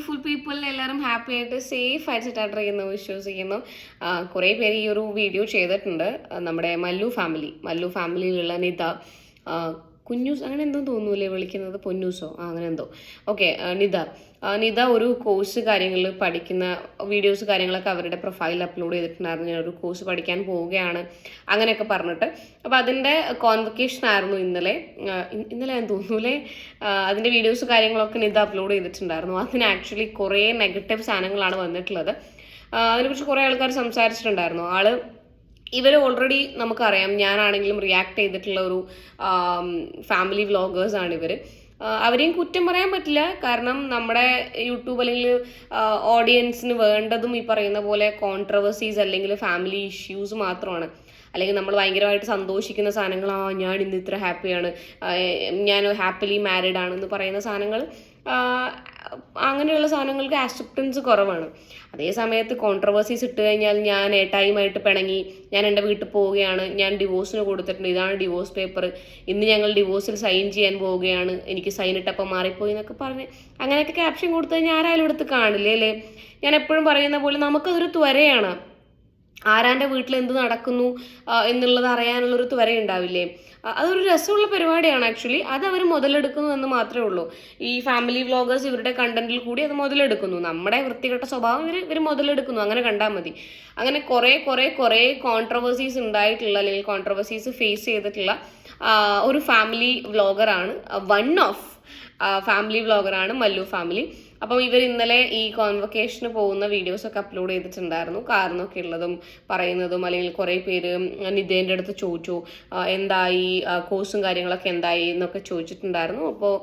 Beautiful പീപ്പിളിൽ എല്ലാവരും happy ആയിട്ട് safe ആയിട്ട് സ്റ്റാർട്ട് ചെയ്യുന്നു വിശ്വസിക്കുന്നു കുറേ പേര് ഈ ഒരു വീഡിയോ ചെയ്തിട്ടുണ്ട്. നമ്മുടെ മല്ലു ഫാമിലി മല്ലു ഫാമിലിയിലുള്ള നിത കുഞ്ഞൂസ് അങ്ങനെ എന്തോ തോന്നൂലേ വിളിക്കുന്നത്? പൊന്നൂസോ? ആ അങ്ങനെ എന്തോ. ഓക്കെ നിത. നിത ഒരു കോഴ്സ് കാര്യങ്ങൾ പഠിക്കുന്ന വീഡിയോസ് കാര്യങ്ങളൊക്കെ അവരുടെ പ്രൊഫൈലിൽ അപ്ലോഡ് ചെയ്തിട്ടുണ്ടായിരുന്നു. ഞാൻ ഒരു കോഴ്സ് പഠിക്കാൻ പോവുകയാണ്. അങ്ങനെയൊക്കെ പറഞ്ഞിട്ട്. അപ്പോൾ അതിന്റെ കോൺവക്കേഷൻ ആയിരുന്നു ഇന്നലെ. ഇന്നലെ ഞാൻ തോന്നൂലേ? അതിന്റെ വീഡിയോസ് കാര്യങ്ങളൊക്കെ നിത അപ്ലോഡ് ചെയ്തിട്ടുണ്ടായിരുന്നു. അതിന് ആക്ച്വലി കുറേ നെഗറ്റീവ് സാധനങ്ങളാണ് വന്നിട്ടുള്ളത്. അതിനെക്കുറിച്ച് കുറേ ആൾക്കാർ സംസാരിച്ചിട്ടുണ്ടായിരുന്നു. ആൾ ഇവർ ഓൾറെഡി നമുക്കറിയാം. ഞാനാണെങ്കിലും റിയാക്ട് ചെയ്തിട്ടുള്ള ഒരു ഫാമിലി വ്ളോഗേഴ്സ് ആണ് ഇവർ അവരെയും കുറ്റം പറയാൻ പറ്റില്ല. കാരണം നമ്മുടെ യൂട്യൂബ് അല്ലെങ്കിൽ ഓഡിയൻസിന് വേണ്ടതും ഈ പറയുന്ന പോലെ കോൺട്രവേഴ്സീസ് അല്ലെങ്കിൽ ഫാമിലി ഇഷ്യൂസ് മാത്രമാണ്. അല്ലെങ്കിൽ നമ്മൾ ഭയങ്കരമായിട്ട് സന്തോഷിക്കുന്ന സാധനങ്ങൾ ആ ഞാൻ ഇന്ന് ഇത്ര ഹാപ്പിയാണ് ഞാൻ ഹാപ്പിലി മാരീഡ് എന്ന് പറയുന്ന സാധനങ്ങൾ. അങ്ങനെയുള്ള സാധനങ്ങൾക്ക് ആക്സെപ്റ്റൻസ് കുറവാണ്. അതേ സമയത്ത് കോൺട്രവേഴ്സീസ് ഇട്ട് കഴിഞ്ഞാൽ ഞാൻ ഏട്ടായുമായിട്ട് പിണങ്ങി ഞാൻ എന്റെ വീട്ടിൽ പോവുകയാണ് ഞാൻ ഡിവോഴ്സിന് കൊടുത്തിട്ടുണ്ട് ഇതാണ് ഡിവോഴ്സ് പേപ്പർ ഇന്ന് ഞങ്ങൾ ഡിവോഴ്സിൽ സൈൻ ചെയ്യാൻ പോവുകയാണ് എനിക്ക് സൈൻ ഇട്ടപ്പോൾ മാറിപ്പോയി എന്നൊക്കെ പറഞ്ഞ് അങ്ങനെയൊക്കെ ക്യാപ്ഷൻ കൊടുത്തു കഴിഞ്ഞാൽ ആരായാലും എടുത്ത് കാണില്ലേ അല്ലേ? ഞാൻ എപ്പോഴും പറയുന്ന പോലെ നമുക്കതൊരു ത്വരയാണ്. ആരാന്റെ വീട്ടിൽ എന്ത് നടക്കുന്നു എന്നുള്ളത് അറിയാനുള്ളൊരു ത്വര ഉണ്ടാവില്ലേ? അതൊരു രസമുള്ള പരിപാടിയാണ് ആക്ച്വലി അത് അവർ മുതലെടുക്കുന്നു എന്ന് മാത്രമേ ഉള്ളൂ. ഈ ഫാമിലി വ്ളോഗേഴ്സ് ഇവരുടെ കണ്ടന്റിൽ കൂടി അത് മുതലെടുക്കുന്നു. നമ്മുടെ വൃത്തികെട്ട സ്വഭാവം ഇവർ ഇവർ മുതലെടുക്കുന്നു. അങ്ങനെ കണ്ടാൽ മതി. അങ്ങനെ കുറേ കുറേ കുറേ കോൺട്രവേഴ്സീസ് ഉണ്ടായിട്ടുള്ള അല്ലെങ്കിൽ കോൺട്രവേഴ്സീസ് ഫേസ് ചെയ്തിട്ടുള്ള ഒരു ഫാമിലി വ്ളോഗറാണ് വൺ ഓഫ് ഫാമിലി വ്ളോഗറാണ് മല്ലു ഫാമിലി അപ്പം ഇവർ ഇന്നലെ ഈ കോൺവക്കേഷന് പോകുന്ന വീഡിയോസ് ഒക്കെ അപ്ലോഡ് ചെയ്തിട്ടുണ്ടായിരുന്നു. കാരണമൊക്കെ ഉള്ളതും പറയുന്നതും അല്ലെങ്കിൽ കുറേ പേര് നിതേന്റെ അടുത്ത് ചോദിച്ചു എന്തായി കോഴ്സും കാര്യങ്ങളൊക്കെ എന്തായി എന്നൊക്കെ ചോദിച്ചിട്ടുണ്ടായിരുന്നു. അപ്പോൾ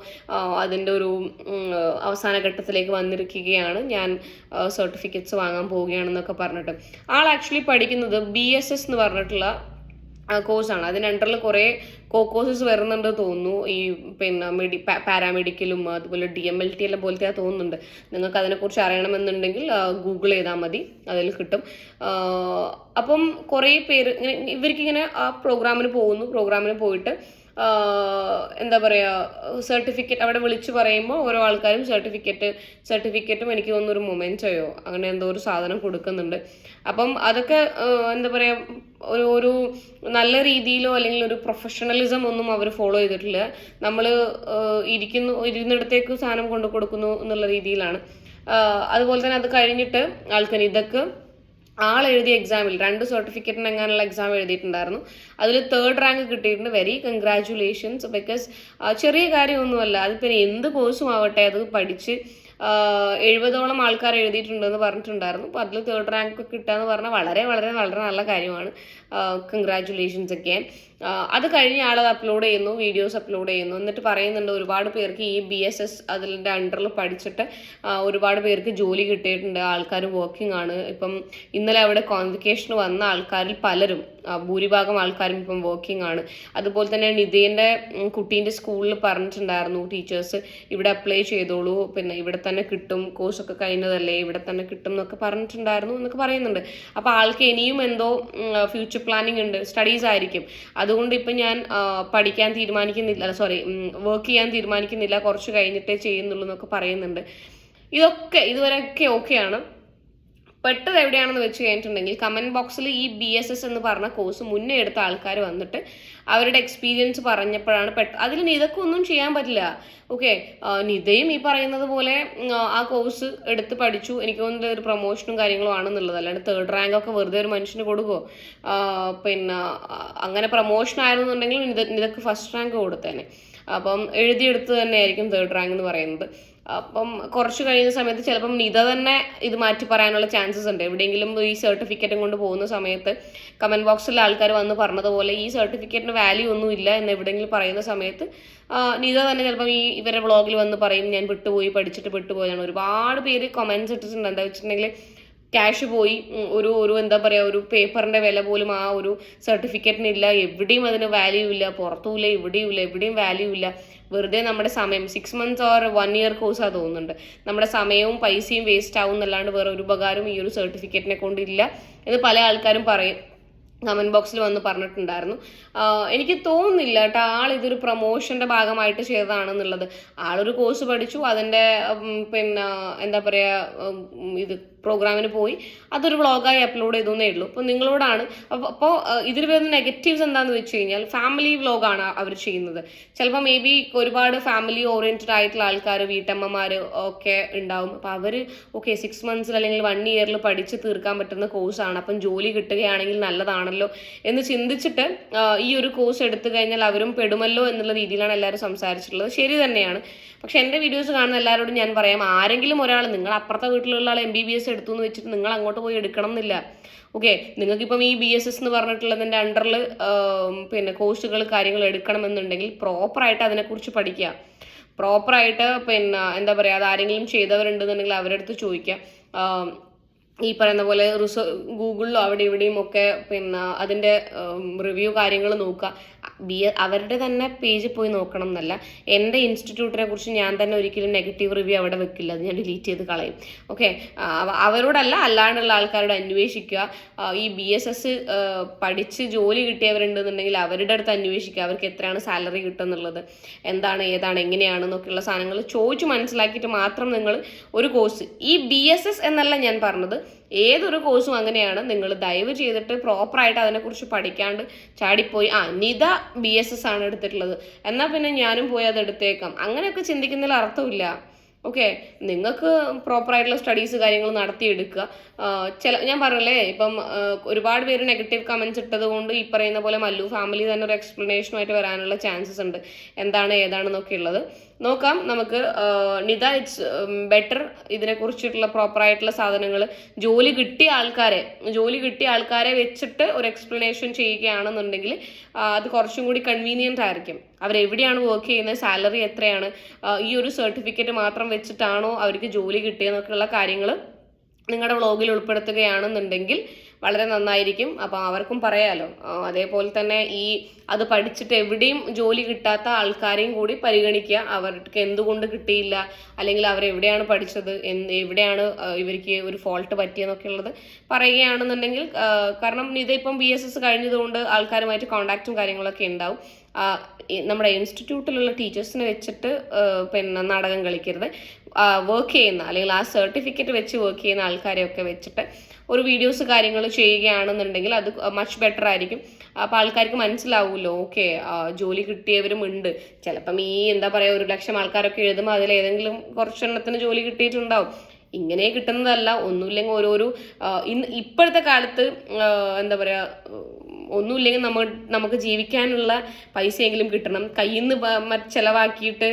അതിന്റെ ഒരു അവസാന ഘട്ടത്തിലേക്ക് വന്നിരിക്കുകയാണ്. ഞാൻ സർട്ടിഫിക്കറ്റ്സ് വാങ്ങാൻ പോവുകയാണെന്നൊക്കെ പറഞ്ഞിട്ട്. ആൾ ആക്ച്വലി പഠിക്കുന്നത് ബി എന്ന് പറഞ്ഞിട്ടുള്ള കോഴ്സാണ് അതിന് അണ്ടറിൽ കുറേ കോ കോഴ്സസ് വരുന്നുണ്ട് തോന്നുന്നു. ഈ പിന്നെ മെഡി പാരാമെഡിക്കലും അതുപോലെ ഡി എം എൽ ടി എല്ലാം പോലത്തെ തോന്നുന്നുണ്ട്. നിങ്ങൾക്ക് അതിനെക്കുറിച്ച് അറിയണമെന്നുണ്ടെങ്കിൽ ഗൂഗിൾ ചെയ്താൽ മതി. അതിൽ കിട്ടും. അപ്പം കുറേ പേര് ഇങ്ങനെ ഇവർക്കിങ്ങനെ ആ പ്രോഗ്രാമിന് പോകുന്നു. പ്രോഗ്രാമിന് പോയിട്ട് എന്താ പറയുക സർട്ടിഫിക്കറ്റ് അവിടെ വിളിച്ചു പറയുമ്പോൾ ഓരോ ആൾക്കാരും സർട്ടിഫിക്കറ്റ് സർട്ടിഫിക്കറ്റും എനിക്ക് തോന്നുന്നു ഒരു മൊമെന്റോയോ അങ്ങനെ എന്തോ ഒരു സാധനം കൊടുക്കുന്നുണ്ട്. അപ്പം അതൊക്കെ എന്താ പറയുക ഒരു ഒരു നല്ല രീതിയിലോ അല്ലെങ്കിൽ ഒരു പ്രൊഫഷണലിസം ഒന്നും അവർ ഫോളോ ചെയ്തിട്ടില്ല. നമ്മൾ ഇരിക്കുന്നു ഇരുന്നിടത്തേക്ക് സാധനം കൊണ്ടു കൊടുക്കുന്നു എന്നുള്ള രീതിയിലാണ്. അതുപോലെ തന്നെ അത് കഴിഞ്ഞിട്ട് ആൾക്കാർ ഇതൊക്കെ ആൾ എഴുതിയ എക്സാമിൽ രണ്ട് സർട്ടിഫിക്കറ്റിന് എങ്ങാനുള്ള എക്സാം എഴുതിയിട്ടുണ്ടായിരുന്നു. അതിൽ തേർഡ് റാങ്ക് കിട്ടിയിട്ടുണ്ട്. വെരി കൺഗ്രാറ്റുലേഷൻസ് ബിക്കോസ് ചെറിയ കാര്യമൊന്നുമല്ല. അതിപ്പോൾ എന്ത് കോഴ്സും ആവട്ടെ. അത് പഠിച്ച് എഴുപതോളം ആൾക്കാർ എഴുതിയിട്ടുണ്ടെന്ന് പറഞ്ഞിട്ടുണ്ടായിരുന്നു. അപ്പോൾ അതിൽ തേർഡ് റാങ്ക് കിട്ടുക എന്ന് പറഞ്ഞാൽ വളരെ വളരെ വളരെ നല്ല കാര്യമാണ്. കൺഗ്രാറ്റുലേഷൻസ് ഒക്കെ. അത് കഴിഞ്ഞ് ആളത് അപ്ലോഡ് ചെയ്യുന്നു വീഡിയോസ് അപ്ലോഡ് ചെയ്യുന്നു. എന്നിട്ട് പറയുന്നുണ്ട് ഒരുപാട് പേർക്ക് ഈ ബി എസ് എസ് അതിന്റെ അണ്ടറിൽ പഠിച്ചിട്ട് ഒരുപാട് പേർക്ക് ജോലി കിട്ടിയിട്ടുണ്ട്. ആൾക്കാർ വർക്കിംഗ് ആണ്. ഇപ്പം ഇന്നലെ അവിടെ കോൺവിക്കേഷന് വന്ന ആൾക്കാരിൽ പലരും ഭൂരിഭാഗം ആൾക്കാരും ഇപ്പം വർക്കിംഗ് ആണ്. അതുപോലെ തന്നെ നിതേന്റെ കുട്ടീന്റെ സ്കൂളിൽ പറഞ്ഞിട്ടുണ്ടായിരുന്നു ടീച്ചേഴ്സ് ഇവിടെ അപ്ലൈ ചെയ്തോളൂ പിന്നെ ഇവിടെ തന്നെ കിട്ടും കോഴ്സൊക്കെ കഴിഞ്ഞതല്ലേ ഇവിടെ തന്നെ കിട്ടും എന്നൊക്കെ പറഞ്ഞിട്ടുണ്ടായിരുന്നു എന്നൊക്കെ പറയുന്നുണ്ട്. അപ്പോൾ ആൾക്ക് ഇനിയും എന്തോ ഫ്യൂച്ചർ പ്ലാനിങ് ഉണ്ട് സ്റ്റഡീസ് ആയിരിക്കും. അതുകൊണ്ട് ഇപ്പം ഞാൻ പഠിക്കാൻ തീരുമാനിക്കുന്നില്ല സോറി വർക്ക് ചെയ്യാൻ തീരുമാനിക്കുന്നില്ല കുറച്ച് കഴിഞ്ഞിട്ടേ ചെയ്യുന്നുള്ളൂ എന്നൊക്കെ പറയുന്നുണ്ട്. ഇതൊക്കെ ഇതുവരെയൊക്കെ ഓക്കെയാണ് പെട്ടത് എവിടെയാണെന്ന് വെച്ച് കഴിഞ്ഞിട്ടുണ്ടെങ്കിൽ കമന്റ് ബോക്സിൽ ഈ ബി എസ് എസ് എന്ന് പറഞ്ഞ കോഴ്സ് മുന്നേ എടുത്ത ആൾക്കാർ വന്നിട്ട് അവരുടെ എക്സ്പീരിയൻസ് പറഞ്ഞപ്പോഴാണ് പെട്ട അതിൽ നിതക്കും ഒന്നും ചെയ്യാൻ പറ്റില്ല. ഓക്കെ നിതയും ഈ പറയുന്നത് പോലെ ആ കോഴ്സ് എടുത്ത് പഠിച്ചു. എനിക്ക് തോന്നുന്നത് ഒരു പ്രൊമോഷനും കാര്യങ്ങളും ആണെന്നുള്ളത്. അല്ലാണ്ട് തേർഡ് റാങ്ക് ഒക്കെ വെറുതെ ഒരു മനുഷ്യന് കൊടുക്കുമോ പിന്നെ അങ്ങനെ പ്രൊമോഷൻ ആയിരുന്നുണ്ടെങ്കിൽ നിത നിതക്ക് ഫസ്റ്റ് റാങ്ക് കൊടുത്തേനെ. അപ്പം എഴുതിയെടുത്ത് തന്നെയായിരിക്കും തേർഡ് റാങ്ക് എന്ന് പറയുന്നത്. അപ്പം കുറച്ച് കഴിയുന്ന സമയത്ത് ചിലപ്പം നിത തന്നെ ഇത് മാറ്റി പറയാനുള്ള ചാൻസസ് ഉണ്ട്. എവിടെയെങ്കിലും ഈ സർട്ടിഫിക്കറ്റും കൊണ്ട് പോകുന്ന സമയത്ത് കമന്റ് ബോക്സിൽ ആൾക്കാർ വന്ന് പറഞ്ഞതുപോലെ ഈ സർട്ടിഫിക്കറ്റിന് വാല്യൂ ഒന്നും ഇല്ല എന്ന് എവിടെയെങ്കിലും പറയുന്ന സമയത്ത് നിത തന്നെ ചിലപ്പം ഈ ഇവരുടെ വ്ളോഗിൽ വന്ന് പറയും ഞാൻ വിട്ടുപോയി പഠിച്ചിട്ട് വിട്ടുപോയതാണ് ഒരുപാട് പേര് കമന്റ്സ് ഇട്ടിട്ടുണ്ട്. എന്താ വെച്ചിട്ടുണ്ടെങ്കിൽ ക്യാഷ് പോയി. ഒരു ഒരു എന്താ പറയുക ഒരു പേപ്പറിന്റെ വില പോലും ആ ഒരു സർട്ടിഫിക്കറ്റിന് ഇല്ല. എവിടെയും അതിന് വാല്യൂ ഇല്ല. പുറത്തുമില്ല ഇവിടെയും ഇല്ല എവിടെയും വാല്യൂ ഇല്ല. വെറുതെ നമ്മുടെ സമയം six months or one year കോഴ്സാണ് തോന്നുന്നുണ്ട്. നമ്മുടെ സമയവും പൈസയും വേസ്റ്റ് ആവും എന്നല്ലാണ്ട് വേറെ ഒരു ഉപകാരം ഈ ഒരു സർട്ടിഫിക്കറ്റിനെ കൊണ്ടില്ല എന്ന് പല ആൾക്കാരും പറയും. കമന്റ് ബോക്സിൽ വന്ന് പറഞ്ഞിട്ടുണ്ടായിരുന്നു. എനിക്ക് തോന്നുന്നില്ല കേട്ടോ ആൾ ഇതൊരു പ്രൊമോഷന്റെ ഭാഗമായിട്ട് ചെയ്തതാണെന്നുള്ളത്. ആളൊരു കോഴ്സ് പഠിച്ചു അതിന്റെ പിന്നെ എന്താ പറയുക ഇത് പ്രോഗ്രാമിന് പോയി അതൊരു വ്ളോഗായി അപ്ലോഡ് ചെയ്തു എന്നേ ഉള്ളൂ. അപ്പോൾ നിങ്ങളോടാണ്. അപ്പോൾ ഇതിൽ വരുന്ന നെഗറ്റീവ്സ് എന്താണെന്ന് വെച്ച് കഴിഞ്ഞാൽ ഫാമിലി വ്ളോഗാണ് അവർ ചെയ്യുന്നത്. ചിലപ്പോൾ മേ ബി ഒരുപാട് ഫാമിലി ഓറിയന്റഡ് ആയിട്ടുള്ള ആൾക്കാർ വീട്ടമ്മമാർ ഒക്കെ ഉണ്ടാവും. അപ്പോൾ അവർ ഓക്കെ സിക്സ് മന്ത്സിൽ അല്ലെങ്കിൽ വൺ ഇയറിൽ പഠിച്ച് തീർക്കാൻ പറ്റുന്ന കോഴ്സാണ് അപ്പം ജോലി കിട്ടുകയാണെങ്കിൽ നല്ലതാണല്ലോ എന്ന് ചിന്തിച്ചിട്ട് ഈ ഒരു കോഴ്സ് എടുത്തു കഴിഞ്ഞാൽ അവരും പെടുമല്ലോ എന്നുള്ള രീതിയിലാണ് എല്ലാവരും സംസാരിച്ചിട്ടുള്ളത്. ശരി തന്നെയാണ്. പക്ഷെ എന്റെ വീഡിയോസ് കാണുന്ന എല്ലാവരോടും ഞാൻ പറയാം. ആരെങ്കിലും ഒരാൾ നിങ്ങൾ അപ്പുറത്തെ വീട്ടിലുള്ള ആൾ എം ബി ബി എസ് എടുത്തു എന്ന് വെച്ചിട്ട് നിങ്ങൾ അങ്ങോട്ട് പോയി എടുക്കണം എന്നില്ല ഓക്കെ നിങ്ങൾക്കിപ്പം ഈ ബി എസ് എസ് എന്ന് പറഞ്ഞിട്ടുള്ളതിന്റെ അണ്ടറിൽ പിന്നെ കോഴ്സുകൾ കാര്യങ്ങൾ എടുക്കണമെന്നുണ്ടെങ്കിൽ പ്രോപ്പറായിട്ട് അതിനെക്കുറിച്ച് പഠിക്കുക. പ്രോപ്പറായിട്ട് പിന്നെ എന്താ പറയുക അത് ആരെങ്കിലും ചെയ്തവരുണ്ടെന്നുണ്ടെങ്കിൽ അവരുടെ അടുത്ത് ചോദിക്കുക ഈ പറയുന്ന പോലെ റിസോ ഗൂഗിളിലോ അവിടെ ഇവിടെയും ഒക്കെ പിന്നെ അതിന്റെ റിവ്യൂ കാര്യങ്ങൾ നോക്കുക. ബി അവരുടെ തന്നെ പേജിൽ പോയി നോക്കണം എന്നല്ല. എന്റെ ഇൻസ്റ്റിറ്റ്യൂട്ടിനെ കുറിച്ച് ഞാൻ തന്നെ ഒരിക്കലും നെഗറ്റീവ് റിവ്യൂ അവിടെ വെക്കില്ല. അത് ഞാൻ ഡിലീറ്റ് ചെയ്ത് കളയും. ഓക്കെ? അവരോടല്ല അല്ലാണ്ടുള്ള ആൾക്കാരോട് അന്വേഷിക്കുക. ഈ ബി എസ് എസ് പഠിച്ച് ജോലി കിട്ടിയവരുണ്ടെന്നുണ്ടെങ്കിൽ അവരുടെ അടുത്ത് അന്വേഷിക്കുക. അവർക്ക് എത്രയാണ് സാലറി കിട്ടുന്നുള്ളത്? എന്താണ് ഏതാണ് എങ്ങനെയാണ് എന്നൊക്കെയുള്ള സാധനങ്ങൾ ചോദിച്ച് മനസ്സിലാക്കിയിട്ട് മാത്രം നിങ്ങൾ ഒരു കോഴ്സ്. ഈ ബി എസ് എസ് എന്നല്ല ഞാൻ പറഞ്ഞത്. ഏതൊരു കോഴ്സും അങ്ങനെയാണ്. നിങ്ങൾ ദയവ് ചെയ്തിട്ട് പ്രോപ്പറായിട്ട് അതിനെക്കുറിച്ച് പഠിക്കാണ്ട് ചാടിപ്പോയി. ആ നിത ബി എസ് എസ് ആണ് എടുത്തിട്ടുള്ളത്. എന്നാൽ പിന്നെ ഞാനും പോയി അത് എടുത്തേക്കാം. അങ്ങനെയൊക്കെ ചിന്തിക്കുന്നതിൽ അർത്ഥമില്ല. ഓക്കെ നിങ്ങൾക്ക് പ്രോപ്പറായിട്ടുള്ള സ്റ്റഡീസ് കാര്യങ്ങൾ നടത്തിയെടുക്കുക. ചില ഞാൻ പറഞ്ഞല്ലേ ഇപ്പം ഒരുപാട് പേര് നെഗറ്റീവ് കമൻസ് ഇട്ടത് കൊണ്ട് ഈ പറയുന്ന പോലെ മല്ലു ഫാമിലി തന്നെ ഒരു എക്സ്പ്ലനേഷനുമായിട്ട് വരാനുള്ള ചാൻസസ് ഉണ്ട്. എന്താണ് ഏതാണെന്നൊക്കെ ഉള്ളത്. നോക്കാം നമുക്ക് നിത ഇറ്റ്സ് ബെറ്റർ ഇതിനെക്കുറിച്ചിട്ടുള്ള പ്രോപ്പറായിട്ടുള്ള സാധനങ്ങൾ. ജോലി കിട്ടിയ ആൾക്കാരെ ജോലി കിട്ടിയ ആൾക്കാരെ വെച്ചിട്ട് ഒരു എക്സ്പ്ലനേഷൻ ചെയ്യുകയാണെന്നുണ്ടെങ്കിൽ അത് കുറച്ചും കൂടി കൺവീനിയന്റ് ആയിരിക്കും. അവരെവിടെയാണ് വർക്ക് ചെയ്യുന്നത്? സാലറി എത്രയാണ്? ഈ ഒരു സർട്ടിഫിക്കറ്റ് മാത്രം വെച്ചിട്ടാണോ അവർക്ക് ജോലി കിട്ടിയെന്നൊക്കെയുള്ള കാര്യങ്ങൾ നിങ്ങളുടെ വ്ളോഗിൽ ഉൾപ്പെടുത്തുകയാണെന്നുണ്ടെങ്കിൽ വളരെ നന്നായിരിക്കും. അപ്പം അവർക്കും പറയാലോ. അതേപോലെ തന്നെ ഈ അത് പഠിച്ചിട്ട് എവിടെയും ജോലി കിട്ടാത്ത ആൾക്കാരെയും കൂടി പരിഗണിക്കുക. അവർക്ക് എന്തുകൊണ്ട് കിട്ടിയില്ല? അല്ലെങ്കിൽ അവർ എവിടെയാണ് പഠിച്ചത്? എവിടെയാണ് ഇവർക്ക് ഒരു ഫോൾട്ട് പറ്റിയെന്നൊക്കെ ഉള്ളത് പറയുകയാണെന്നുണ്ടെങ്കിൽ കാരണം ഇതിപ്പം ബി എസ് എസ് കഴിഞ്ഞതുകൊണ്ട് ആൾക്കാരുമായിട്ട് കോണ്ടാക്റ്റും കാര്യങ്ങളൊക്കെ ഉണ്ടാവും. നമ്മുടെ ഇൻസ്റ്റിറ്റ്യൂട്ടിലുള്ള ടീച്ചേഴ്സിനെ വെച്ചിട്ട് പിന്നെ നാടകം കളിക്കരുത്. വർക്ക് ചെയ്യുന്ന അല്ലെങ്കിൽ ആ സർട്ടിഫിക്കറ്റ് വെച്ച് വർക്ക് ചെയ്യുന്ന ആൾക്കാരെയൊക്കെ വെച്ചിട്ട് ഒരു വീഡിയോസ് കാര്യങ്ങൾ ചെയ്യുകയാണെന്നുണ്ടെങ്കിൽ അത് മച്ച് ബെറ്റർ ആയിരിക്കും. അപ്പോൾ ആൾക്കാർക്ക് മനസ്സിലാവുമല്ലോ ഓക്കെ ജോലി കിട്ടിയവരും ഉണ്ട്. ചിലപ്പം ഈ എന്താ പറയുക ഒരു ലക്ഷം ആൾക്കാരൊക്കെ എഴുതുമ്പോൾ അതിൽ ഏതെങ്കിലും കുറച്ചെണ്ണത്തിന് ജോലി കിട്ടിയിട്ടുണ്ടാവും. ഇങ്ങനെ കിട്ടുന്നതല്ല ഒന്നുമില്ലെങ്കിൽ ഓരോരോ ഇന്ന് ഇപ്പോഴത്തെ കാലത്ത് എന്താ പറയുക ഒന്നുമില്ലെങ്കിൽ നമ്മൾ നമുക്ക് ജീവിക്കാനുള്ള പൈസയെങ്കിലും കിട്ടണം. കയ്യിൽ നിന്ന് ചിലവാക്കിയിട്ട്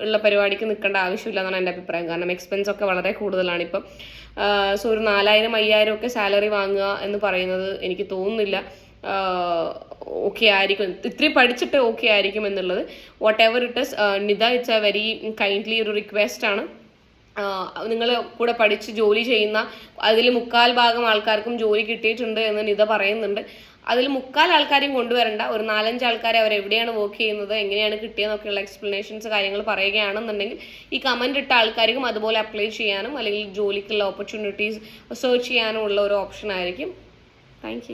ഉള്ള പരിപാടിക്ക് നിൽക്കേണ്ട ആവശ്യമില്ല എന്നാണ് എന്റെ അഭിപ്രായം. കാരണം എക്സ്പെൻസ് ഒക്കെ വളരെ കൂടുതലാണ്. ഇപ്പം സോ ഒരു നാലായിരം അയ്യായിരം ഒക്കെ സാലറി വാങ്ങുക എന്ന് പറയുന്നത് എനിക്ക് തോന്നുന്നില്ല. ഓക്കെ ആയിരിക്കും. ഇത്രയും പഠിച്ചിട്ട് ഓക്കെ ആയിരിക്കും എന്നുള്ളത്. What ever it is Nita it's a very kindly ഒരു റിക്വസ്റ്റ് ആണ്. നിങ്ങൾ കൂടെ പഠിച്ച് ജോലി ചെയ്യുന്ന അതിൽ മുക്കാൽ ഭാഗം ആൾക്കാർക്കും ജോലി കിട്ടിയിട്ടുണ്ട് എന്ന് നിത പറയുന്നുണ്ട്. അതിൽ മുക്കാൽ ആൾക്കാരെയും കൊണ്ടുവരണ്ട. ഒരു നാലഞ്ച് ആൾക്കാരെ അവർ എവിടെയാണ് വർക്ക് ചെയ്യുന്നത് എങ്ങനെയാണ് കിട്ടിയതെന്നൊക്കെയുള്ള എക്സ്പ്ലനേഷൻസ് കാര്യങ്ങൾ പറയുകയാണെന്നുണ്ടെങ്കിൽ ഈ കമന്റ് ഇട്ട ആൾക്കാർക്കും അതുപോലെ അപ്ലൈ ചെയ്യാനും അല്ലെങ്കിൽ ജോലിക്കുള്ള ഓപ്പർച്യൂണിറ്റീസ് സെർച്ച് ചെയ്യാനും ഉള്ള ഒരു ഓപ്ഷൻ ആയിരിക്കും. താങ്ക്